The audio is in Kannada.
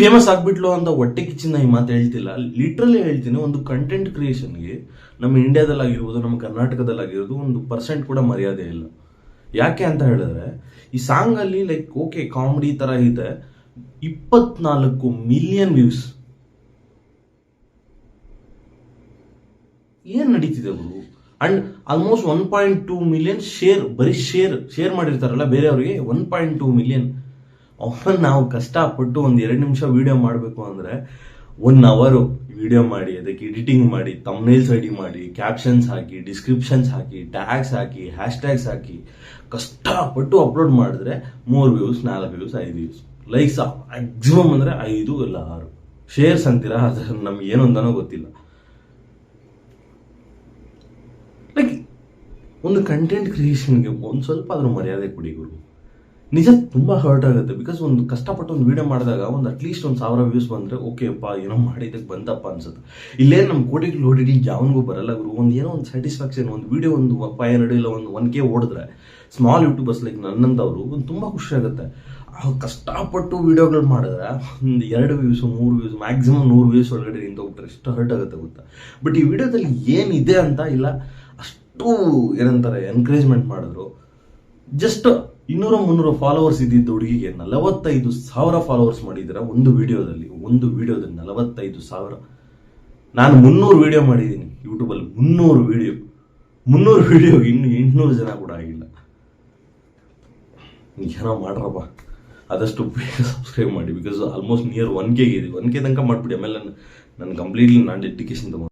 ಫೇಮಸ್ ಆಗ್ಬಿಟ್ಲು ಅಂತ ಹೊಟ್ಟೆ ಕಿಚ್ಚಿನ ಈ ಮಾತು ಹೇಳ್ತಿಲ್ಲ. ಲಿಟ್ರಲಿ ಹೇಳ್ತೀನಿ, ಒಂದು ಕಂಟೆಂಟ್ ಕ್ರಿಯೇಷನ್ಗೆ ನಮ್ಮ ಇಂಡಿಯಾದಲ್ಲಾಗಿರ್ಬೋದು, ನಮ್ಮ ಕರ್ನಾಟಕದಲ್ಲಾಗಿರ್ಬೋದು ಒಂದು ಪರ್ಸೆಂಟ್ ಕೂಡ ಮರ್ಯಾದೆ ಇಲ್ಲ. ಯಾಕೆ ಅಂತ ಹೇಳಿದ್ರೆ, ಈ ಸಾಂಗ್ ಅಲ್ಲಿ ಲೈಕ್ ಓಕೆ ಕಾಮಿಡಿ ತರ ಇದೆ, ಇಪ್ಪತ್ನಾಲ್ಕು ಮಿಲಿಯನ್ ವ್ಯೂಸ್ ಏನ್ ನಡೀತಿದೆ ಅವರು and almost one point two million share ಬರೀ ಶೇರ್ ಶೇರ್ ಮಾಡಿರ್ತಾರಲ್ಲ ಬೇರೆಯವರಿಗೆ ಒನ್ ಪಾಯಿಂಟ್ ಟೂ ಮಿಲಿಯನ್ ಅವನ್ ನಾವು ಕಷ್ಟಪಟ್ಟು ಒಂದು ಎರಡು ನಿಮಿಷ ವಿಡಿಯೋ ಮಾಡಬೇಕು ಅಂದರೆ ಒನ್ ಅವರು ವಿಡಿಯೋ ಮಾಡಿ, ಅದಕ್ಕೆ ಎಡಿಟಿಂಗ್ ಮಾಡಿ ತಮ್ನೇಲ್ಸ್ ರೆಡಿ ಮಾಡಿ ಕ್ಯಾಪ್ಷನ್ಸ್ ಹಾಕಿ ಡಿಸ್ಕ್ರಿಪ್ಷನ್ಸ್ ಹಾಕಿ ಟ್ಯಾಗ್ಸ್ ಹಾಕಿ ಹ್ಯಾಶ್ ಟ್ಯಾಗ್ಸ್ ಹಾಕಿ ಕಷ್ಟಪಟ್ಟು ಅಪ್ಲೋಡ್ ಮಾಡಿದ್ರೆ ಮೂರು ವ್ಯೂಸ್ ನಾಲ್ಕು ವ್ಯೂಸ್ ಐದು ವ್ಯೂಸ್ ಲೈಕ್ಸ್ ಮ್ಯಾಕ್ಸಿಮಮ್ ಅಂದರೆ ಐದು ಇಲ್ಲ ಆರು. ಶೇರ್ಸ್ ಅಂತೀರಾ? ಅದು ನಮ್ಗೆ ಏನು ಅಂತಾನೋ ಗೊತ್ತಿಲ್ಲ. ಲೈಕ್ ಒಂದು ಕಂಟೆಂಟ್ ಕ್ರಿಯೇಷನ್ಗೆ ಒಂದು ಸ್ವಲ್ಪ ಅದ್ರ ಮರ್ಯಾದೆ ಕೊಡಿ ಗುರು. ನಿಜ ತುಂಬ ಹರ್ಟ್ ಆಗುತ್ತೆ. ಬಿಕಾಸ್ ಒಂದು ಕಷ್ಟಪಟ್ಟು ಒಂದು ವೀಡಿಯೋ ಮಾಡಿದಾಗ ಒಂದು ಅಟ್ಲೀಸ್ಟ್ ಒಂದು ಸಾವಿರ ವ್ಯೂಸ್ ಬಂದರೆ ಓಕೆ ಅಪ್ಪ ಏನೋ ಮಾಡಿದ್ದಕ್ಕೆ ಬಂದಪ್ಪ ಅನ್ಸುತ್ತೆ. ಇಲ್ಲೇ ನಮ್ಮ ಕೋಟಿಗಳು ಲೋಟಿಗಳು ಯಾವನಿಗೂ ಬರಲ್ಲ ಗುರು. ಒಂದು ಏನೋ ಒಂದು ಸ್ಯಾಟಿಸ್ಫ್ಯಾಕ್ಷನ್ ಒಂದು ವಿಡಿಯೋ ಒಂದು ಫೈವ್ ಹಂಡ್ರೆಡ್ ಇಲ್ಲ ಒಂದು ಒನ್ ಕೆ ಓಡಿದ್ರೆ ಸ್ಮಾಲ್ ಯೂಟ್ಯೂಬರ್ಸ್ ಲೈಕ್ ನನ್ನಂಥವ್ರು ಒಂದು ತುಂಬ ಖುಷಿ ಆಗುತ್ತೆ. ಕಷ್ಟಪಟ್ಟು ವೀಡಿಯೋಗಳು ಮಾಡಿದ್ರೆ, ಒಂದು ಎರಡು ವ್ಯೂಸ್ ಮೂರು ವ್ಯೂಸ್ ಮ್ಯಾಕ್ಸಿಮಮ್ ನೂರು ವ್ಯೂಸ್ ಒಳಗಡೆ ನಿಂತೋಗ್ಬಿಟ್ರೆ ಎಷ್ಟು ಹರ್ಟ್ ಆಗುತ್ತೆ ಗೊತ್ತಾ? ಬಟ್ ಈ ವಿಡಿಯೋದಲ್ಲಿ ಏನಿದೆ ಅಂತ ಇಲ್ಲ, ಅಷ್ಟು ಏನಂತಾರೆ ಎನ್ಕರೇಜ್ಮೆಂಟ್ ಮಾಡಿದ್ರು. ಜಸ್ಟ್ ಇನ್ನೂರ ಮುನ್ನೂರು ಫಾಲೋವರ್ಸ್ ಇದ್ದಿದ್ದ ಹುಡುಗಿಗೆ ನಲವತ್ತೈದು ಸಾವಿರ ಫಾಲೋವರ್ಸ್ ಮಾಡಿದ್ದೀರ ಒಂದು ವಿಡಿಯೋದಲ್ಲಿ ಒಂದು ವಿಡಿಯೋದಲ್ಲಿ ನಲವತ್ತೈದು ಸಾವಿರ. ನಾನು ಮುನ್ನೂರು ವಿಡಿಯೋ ಮಾಡಿದ್ದೀನಿ ಯೂಟ್ಯೂಬಲ್ಲಿ ಮುನ್ನೂರು ವಿಡಿಯೋ. ಮುನ್ನೂರು ವಿಡಿಯೋಗೆ ಇನ್ನು ಎಂಟುನೂರು ಜನ ಕೂಡ ಆಗಿಲ್ಲ. ಏನೋ ಮಾಡ್ರಪ್ಪ. ಆದಷ್ಟು ಬೇಗ ಸಬ್ಸ್ಕ್ರೈಬ್ ಮಾಡಿ ಬಿಕಾಸ್ ಆಲ್ಮೋಸ್ಟ್ ನಿಯರ್ ಒನ್ ಕೆಗೆ ಇದೆ. ಒನ್ ಕೆ ತನಕ ಮಾಡಿಬಿಡಿ. ಆಮೇಲೆ ನಾನು ಕಂಪ್ಲೀಟ್ಲಿ ನಾನು ಡೆಡಿಕೇಶನ್ ತಗೊಂಡು.